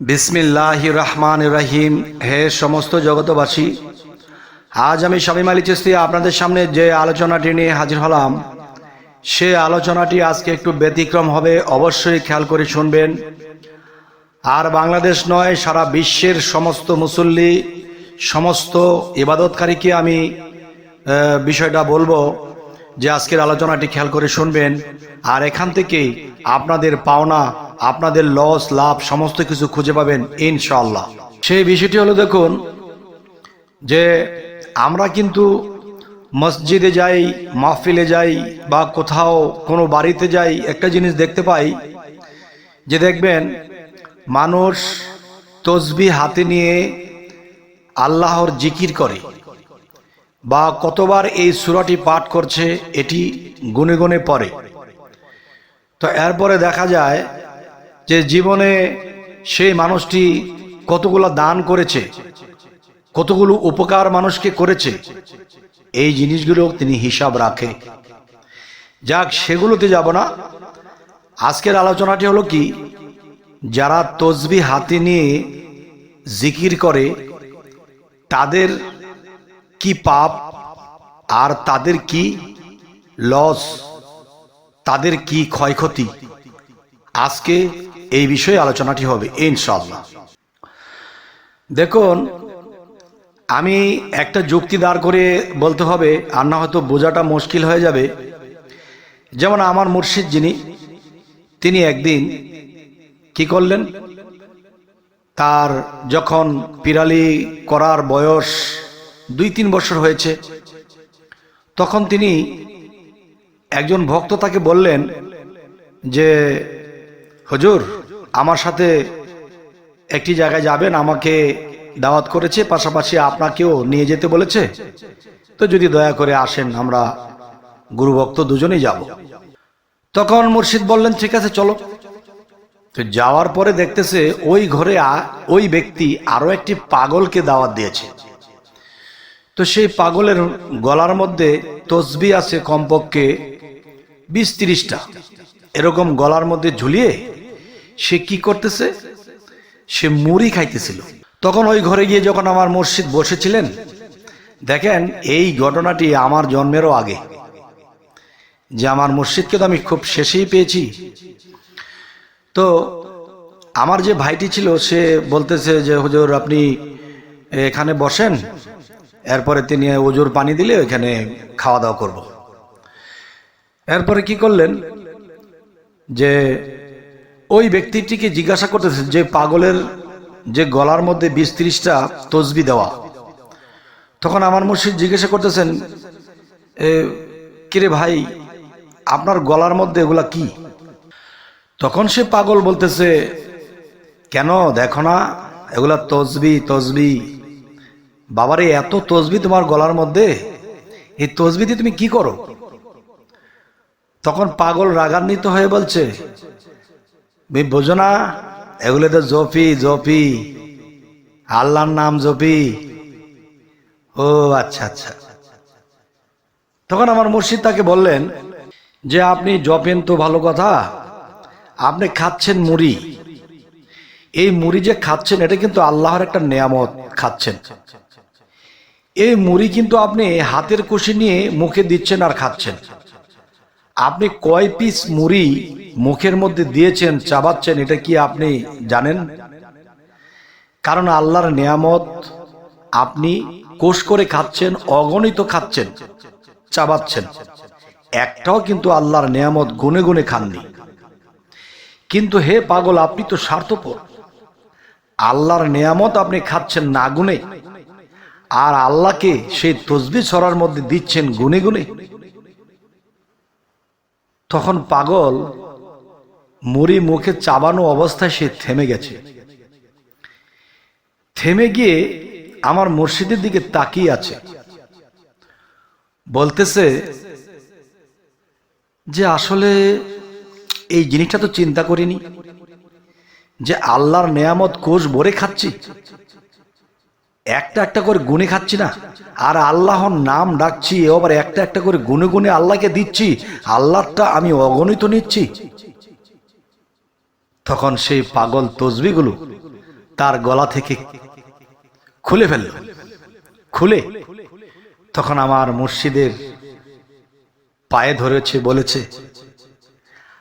বিসমিল্লাহ রহমান রহিম হে সমস্ত জগতবাসী আজ আমি শামীম আলী চিস্তি আপনাদের সামনে যে আলোচনাটি নিয়ে হাজির হলাম, সে আলোচনাটি আজকে একটু ব্যতিক্রম হবে, অবশ্যই খেয়াল করে শুনবেন। আর বাংলাদেশ নয়, সারা বিশ্বের সমস্ত মুসল্লি, সমস্ত ইবাদতকারীকে আমি বিষয়টা বলব যে আজকের আলোচনাটি খেয়াল করে শুনবেন। আর এখান থেকেই আপনাদের পাওনা আপনাদের লস, লাভ, সমস্ত কিছু খুঁজে পাবেন ইনশাল্লাহ সেই বিষয়টি হলো দেখুন, যে আমরা কিন্তু মসজিদে যাই, মাহফিলে যাই, বা কোথাও কোনো বাড়িতে যাই, একটা জিনিস দেখতে পাই, যে দেখবেন, মানুষ তসবি হাতে নিয়ে আল্লাহর জিকির করে, বা কতবার এই সুরাটি পাঠ করছে, এটি গুনে গুনে পড়ে। তো এরপরে দেখা যায় যে জীবনে সেই মানুষটি কতগুলো দান করেছে, কতগুলো উপকার মানুষকে করেছে, এই জিনিসগুলো তিনি হিসাব রাখে। যাক, সেগুলোতে যাব না। আজকের আলোচনাটি হলো কি, যারা তসবি হাতে নিয়ে জিকির করে, তাদের কি পাপ আর তাদের কি লস, তাদের কি ক্ষয়ক্ষতি? আজকে এই বিষয়ে আলোচনাটি হবে ইনশাল্লাহ দেখুন, আমি একটা যুক্তি দাঁড় করে বলতে হবে, আর না হয়তো বোঝাটা মুশকিল হয়ে যাবে। যেমন আমার মুর্শিদ যিনি, তিনি একদিন কি করলেন? তার যখন পিরালি করার বয়স দুই তিন বছর হয়েছে, তখন তিনি একজন ভক্ত তাকে বললেন যে হুজুর, আমার সাথে একটি জায়গায় যাবেন, আমাকে দাওয়াত করেছে, পাশাপাশি আপনাকেও নিয়ে যেতে বলেছে। তো যদি দয়া করে আসেন, আমরা গুরুভক্ত দুজনেই যাব। তখন মুর্শিদ বললেন, ঠিক আছে, চলো। তো যাওয়ার পরে দেখতেছে, ওই ঘরে ওই ব্যক্তি আরও একটি পাগলকে দাওয়াত দিয়েছে। তো সেই পাগলের গলার মধ্যে তসবি আছে কমপক্ষে বিশ তিরিশটা। এরকম গলার মধ্যে ঝুলিয়ে সে কি করতেছে? সে মুড়ি খাইতেছিল। তখন ওই ঘরে গিয়ে যখন আমার মসজিদ বসেছিলেন, দেখেন এই ঘটনাটি আমার জন্মেরও আগে। যে আমার মসজিদকে তো আমি খুব শেষেই পেয়েছি। তো আমার যে ভাইটি ছিল, সে বলতেছে যে, হুজুর, আপনি এখানে বসেন, এরপরে তিনি ওজোর পানি দিলে এখানে খাওয়া দাওয়া করব। এরপরে কি করলেন? যে ওই ব্যক্তিটিকে জিজ্ঞাসা করতেছে যে পাগলের যে গলার মধ্যে বিশ ত্রিশটা তসবি দেওয়া। তখন আমার মুর্শিদ জিজ্ঞাসা করতেছেন কিরে ভাই, আপনার গলার মধ্যে এগুলা কি? তখন সে পাগল বলতেছে, কেন দেখো না, এগুলা তসবি তসবি। বাবারে, এত তসবি তোমার গলার মধ্যে? এই তসবি দিয়ে তুমি কি করো? তখন পাগল রাগান্বিত হয়ে বলছে বোঝো না? এগুলো তো জপি জপি। আল্লাহর নাম জপি। ও আচ্ছা আচ্ছা। তখন আমার মুর্শিদ তাকে বললেন, যে আপনি জপেন তো ভালো কথা, আপনি খাচ্ছেন মুড়ি। এই মুড়ি যে খাচ্ছেন, এটা কিন্তু আল্লাহর একটা নিয়ামত, খাচ্ছেন। এই মুড়ি কিন্তু আপনি হাতের কুশি নিয়ে মুখে দিচ্ছেন আর খাচ্ছেন। আপনি কয় পিস মুড়ি মুখের মধ্যে দিয়েছেন, চাবাচ্ছেন, এটা কি আপনি জানেন? কারণ আল্লাহর নিয়ামত, আপনি কোষ করে খাচ্ছেন, অগণিত খাচ্ছেন, চাবাচ্ছেন। একটাও কিন্তু আল্লাহর নিয়ামত গুনে গুনে খাননি। কিন্তু হে পাগল, আপনি তো স্বার্থপর। আল্লাহর নিয়ামত আপনি খাচ্ছেন না গুনে। আর আল্লাহকে সেই তসবি ছড়ার মধ্যে দিচ্ছেন গুনে গুনে। তখন পাগল মুড়ি মুখে চাবানো অবস্থায় সে থেমে গেছে। থেমে গিয়ে আমার মসজিদের দিকে তাকিয়ে আছে। বলতেছে যে, আসলে এই জিনিসটা তো চিন্তা করিনি যে আল্লাহর নেয়ামত কোষ ভরে খাচ্ছি? একটা একটা করে গুনে খাচ্ছি না। আর আল্লাহর নাম ডাকছি, এবার একটা একটা করে গুনে গুনে আল্লাহকে দিচ্ছি আল্লাহটা আমি অগণিত নিচ্ছি। তখন সেই পাগল তসবিগুলো তার গলা থেকে খুলে ফেলল। খুলে। তখন আমার মুর্শিদের পায়ে ধরেছে, বলেছে,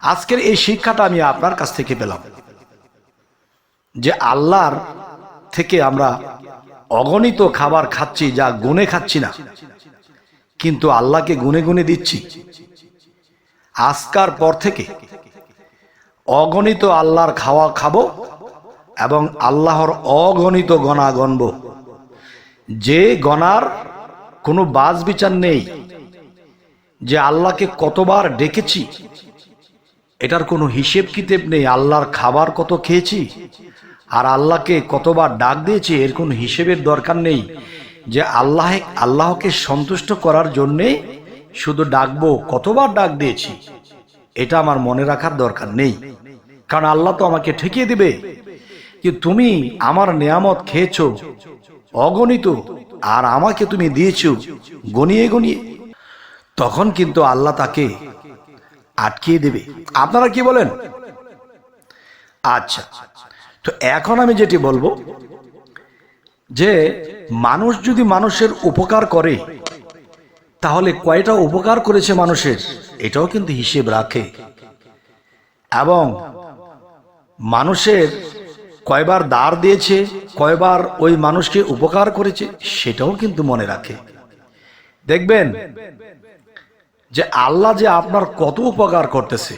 আজকের এই শিক্ষাটা আমি আপনার কাছ থেকে পেলাম। যে আল্লাহর থেকে আমরা অগণিত খাবার খাচ্ছি যা গুনে খাচ্ছি না। কিন্তু আল্লাহকে গুনে গুনে দিচ্ছি। আজকার পর থেকে অগণিত আল্লাহর খাওয়া খাব এবং আল্লাহর অগণিত গণা গণব। যে গণার কোনো বাজ বিচার নেই, যে আল্লাহকে কতবার ডেকেছি, এটার কোনো হিসেব কিতেব নেই, আল্লাহর খাবার কত খেয়েছি আর আল্লাহকে কতবার ডাক দিয়েছে এর কোনো হিসেবের দরকার নেই যে আল্লাহ আল্লাহকে সন্তুষ্ট করার জন্যে শুধু ডাকবো, কতবার ডাক দিয়েছি, এটা আমার মনে রাখার দরকার নেই। কারণ আল্লাহ তো আমাকে ঠেকিয়ে দিবে যে তুমি আমার নিয়ামত খেয়েছ, অগণিত, আর আমাকে তুমি দিয়েছ গনিয়ে গনিয়ে। তখন কিন্তু আল্লাহ তাকে আটকিয়ে দেবে। আপনারা কি বলেন? আচ্ছা। তো এখন আমি যেটি বলব যে মানুষ যদি মানুষের উপকার করে, তাহলে কয়টা উপকার করেছে মানুষের? এটাও কিন্তু হিসেব রাখে। এবং মানুষের কয়বার দাঁড় দিয়েছে, কয়বার ওই মানুষকে উপকার করেছে, সেটাও কিন্তু মনে রাখে। দেখবেন যে আল্লাহ যে আপনার কত উপকার করতেছে।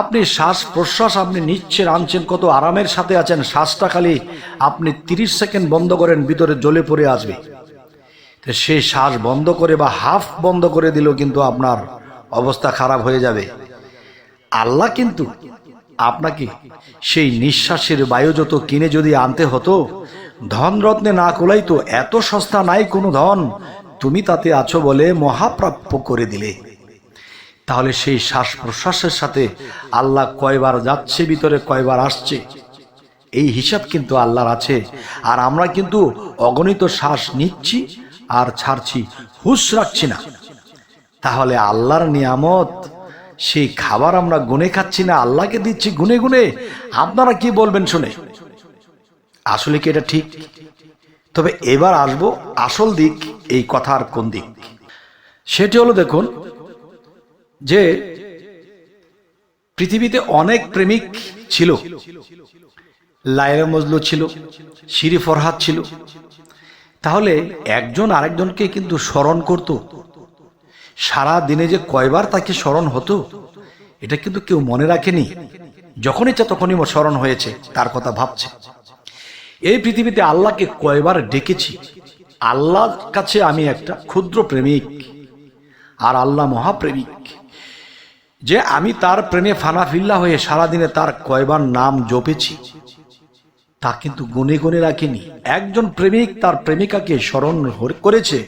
আপনি শ্বাস প্রশ্বাস আপনি নিচ্ছেন, আনছেন, কত আরামের সাথে আছেন, শ্বাসটা খালি আপনি তিরিশ সেকেন্ড বন্ধ করেন, ভিতরে জ্বলে পড়ে আসবে। তো সেই শ্বাস বন্ধ করে বা হাফ বন্ধ করে দিলেও কিন্তু আপনার অবস্থা খারাপ হয়ে যাবে। আল্লাহ কিন্তু আপনাকে সেই নিঃশ্বাসের বায়ু যত কিনে যদি আনতে হতো ধন রত্নে না কোলাই তো এত সস্তা নাই কোনো ধন, তুমি তাতে আছো বলে মহাপ্রাপ্য করে দিলে। তাহলে সেই শ্বাস প্রশ্বাসের সাথে আল্লাহ কয়বার যাচ্ছে, ভিতরে কয়বার আসছে? এই হিসাব কিন্তু আল্লাহর আছে। আর আমরা কিন্তু অগণিত শ্বাস নিচ্ছি আর ছাড়ছি, হুশ রাখছি না। তাহলে আল্লাহর নিয়ামত, সেই খাবার আমরা গুনে খাচ্ছি না, আল্লাহকে দিচ্ছি গুনে গুনে? আপনারা কি বলবেন শুনে? আসলে কি এটা ঠিক? তবে এবার আসব আসল দিক, এই কথার কোন দিক? সেটি হলো দেখুন যে পৃথিবীতে অনেক প্রেমিক ছিল। লাইলা মজলু ছিল, শিরি ফরহাদ ছিল। তাহলে একজন আরেকজনকে কিন্তু স্মরণ করত। সারা দিনে যে কয়বার তাকে স্মরণ হতো, এটা কিন্তু কেউ মনে রাখেনি। যখন ইচ্ছা তখনই স্মরণ হয়েছে, তার কথা ভাবছে। এই পৃথিবীতে আল্লাহকে কয়বার ডেকেছি? আল্লাহর কাছে আমি একটা ক্ষুদ্র প্রেমিক, আর আল্লাহ মহাপ্রেমিক। যে আমি তার প্রেমে ফানাফিল্লা হয়ে সারাদিনে তার কয়বার নাম জপেছি, তা কিন্তু গুনে গুনে রাখেনি। একজন প্রেমিক তার প্রেমিকাকে স্মরণ করেছে,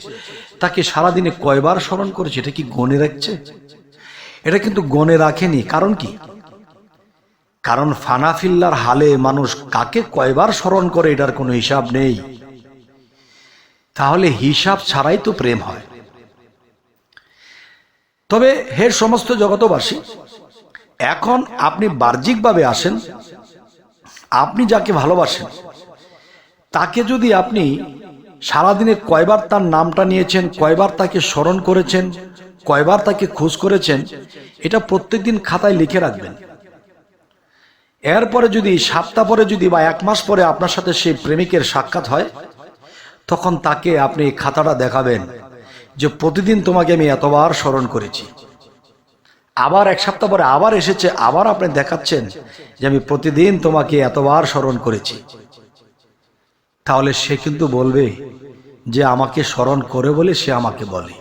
তাকে সারাদিনে কয়বার স্মরণ করেছে, এটা কি গনে রাখছে? এটা কিন্তু গনে রাখেনি, কারণ কি? কারণ ফানাফিল্লার হালে মানুষ কাকে কয়বার স্মরণ করে, এটার কোনো হিসাব নেই। তাহলে হিসাব ছাড়াই তো প্রেম হয়। তবে হে সমস্ত জগতবাসী, এখন আপনি বাহ্যিকভাবে আসেন, আপনি যাকে ভালোবাসেন, তাকে যদি আপনি সারাদিনে কয়বার তার নামটা নিয়েছেন, কয়বার তাকে স্মরণ করেছেন, কয়বার তাকে খোঁজ করেছেন, এটা প্রত্যেকদিন খাতায় লিখে রাখবেন। এরপরে যদি সাতটা পরে যদি বা এক মাস পরে আপনার সাথে সেই প্রেমিকের সাক্ষাৎ হয়, তখন তাকে আপনি খাতাটা দেখাবেন। যে প্রতিদিন তোমাকে আমি এতবার স্মরণ করেছি। আবার এক সপ্তাহ পরে আবার এসেছে, আবার আপনি দেখাচ্ছেন যে আমি প্রতিদিন তোমাকে এতবার স্মরণ করেছি। তাহলে সে কিন্তু বলবে যে আমাকে স্মরণ করে বলে সে আমাকে বলে।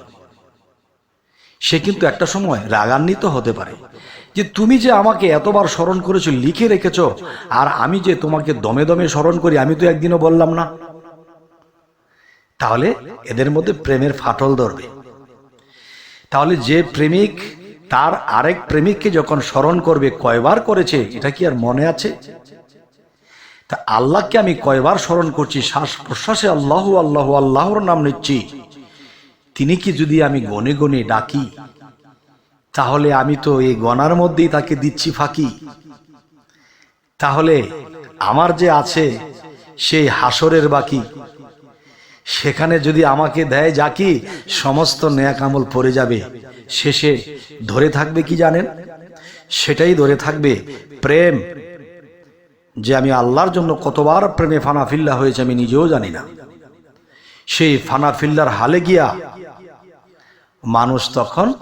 সে কিন্তু একটা সময় রাগান্বিত হতে পারে যে তুমি যে আমাকে এতবার স্মরণ করেছ, লিখে রেখেছ, আর আমি যে তোমাকে দমে দমে স্মরণ করি, আমি তো একদিনও বললাম না। তাহলে এদের মধ্যে প্রেমের ফাটল ধরবে। তাহলে যে প্রেমিক, তার আরেক প্রেমিককে যখন স্মরণ করবে, কয়বার করেছে, এটা কি আর মনে আছে? তা আল্লাহকে আমি কয়বার স্মরণ করছি শ্বাস প্রশ্বাসে আল্লাহ আল্লাহ, আল্লাহর নাম নিচ্ছি। তিনি কি যদি আমি গনে গনে ডাকি, তাহলে আমি তো এই গনার মধ্যেই তাকে দিচ্ছি ফাঁকি। তাহলে আমার যে আছে, সেই হাসরের বাকি সেখানে যদি আমাকে দেয় যাকি সমস্ত ন্যাক আমল পড়ে যাবে। শেষে ধরে থাকবে কি জানেন? সেটাই ধরে থাকবে প্রেম। যে আমি আল্লাহর জন্য কতবার প্রেমে ফানাফিল্লা হয়েছে আমি নিজেও জানি না। সেই ফানাফিল্লার হালে গিয়া মানুষ তখন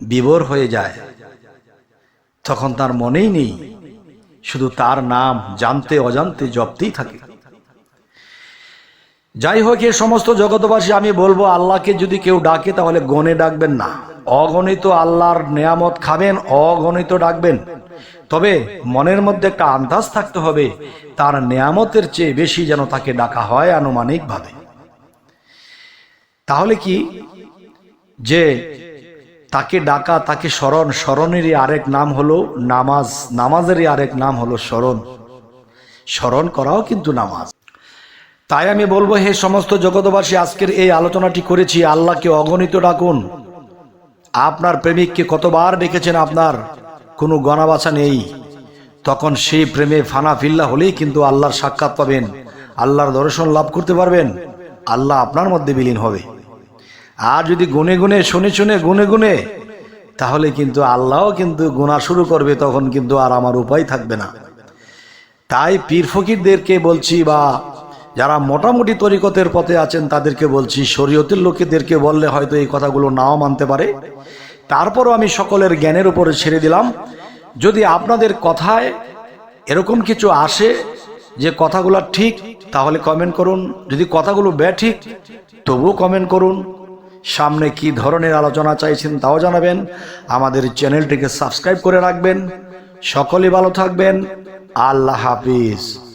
বিবর হয়ে যায়। তখন তার মনেই নেই। শুধু তার নাম জানতে অজান্তে জপতেই থাকে। যাই হোক এ সমস্ত জগতবাসী আমি বলব, আল্লাহকে যদি কেউ ডাকে, তাহলে গনে ডাকবেন না। অগণিত আল্লাহর নেয়ামত খাবেন, অগণিত ডাকবেন। তবে মনের মধ্যে একটা আন্দাজ থাকতে হবে, তার নেয়ামতের চেয়ে বেশি যেন তাকে ডাকা হয় আনুমানিকভাবে। তাহলে কি? যে তাকে ডাকা, তাকে স্মরণ, স্মরণেরই আরেক নাম হলো নামাজ, নামাজেরই আরেক নাম হলো স্মরণ। স্মরণ করাও কিন্তু নামাজ। তাই আমি বলব, হে সমস্ত জগতবাসী আজকের এই আলোচনাটি করেছি, আল্লাহকে অগণিত ডাকুন। আপনার প্রেমিককে কতবার ডেকেছেন আপনার? কোনো গণাবাছা নেই। তখন সেই প্রেমে ফানা ফিল্লা হলেই কিন্তু আল্লাহর সাক্ষাৎ পাবেন। আল্লাহর দর্শন লাভ করতে পারবেন। আল্লাহ আপনার মধ্যে বিলীন হবে। আর যদি গুনে গুনে, শুনে শুনে, গুনে গুনে, তাহলে কিন্তু আল্লাহও কিন্তু গুণা শুরু করবে, তখন কিন্তু আর আমার উপায় থাকবে না। তাই পীর ফকিরদেরকে বলছি বা যারা মোটামুটি তরিকতের পথে আছেন, তাদেরকে বলছি, শরীয়তের লোকেদেরকে বললে হয়তো এই কথাগুলো নাও মানতে পারে। তারপরও আমি সকলের জ্ঞানের উপরে ছেড়ে দিলাম। যদি আপনাদের কথায় এরকম কিছু আসে যে কথাগুলো ঠিক, তাহলে কমেন্ট করুন। যদি কথাগুলো ব্যাঠিক, তবুও কমেন্ট করুন। সামনে কি ধরনের আলোচনা চাইছেন, তাও জানাবেন। আমাদের চ্যানেলটিকে সাবস্ক্রাইব করে রাখবেন। সকলে ভালো থাকবেন। আল্লাহ হাফিজ।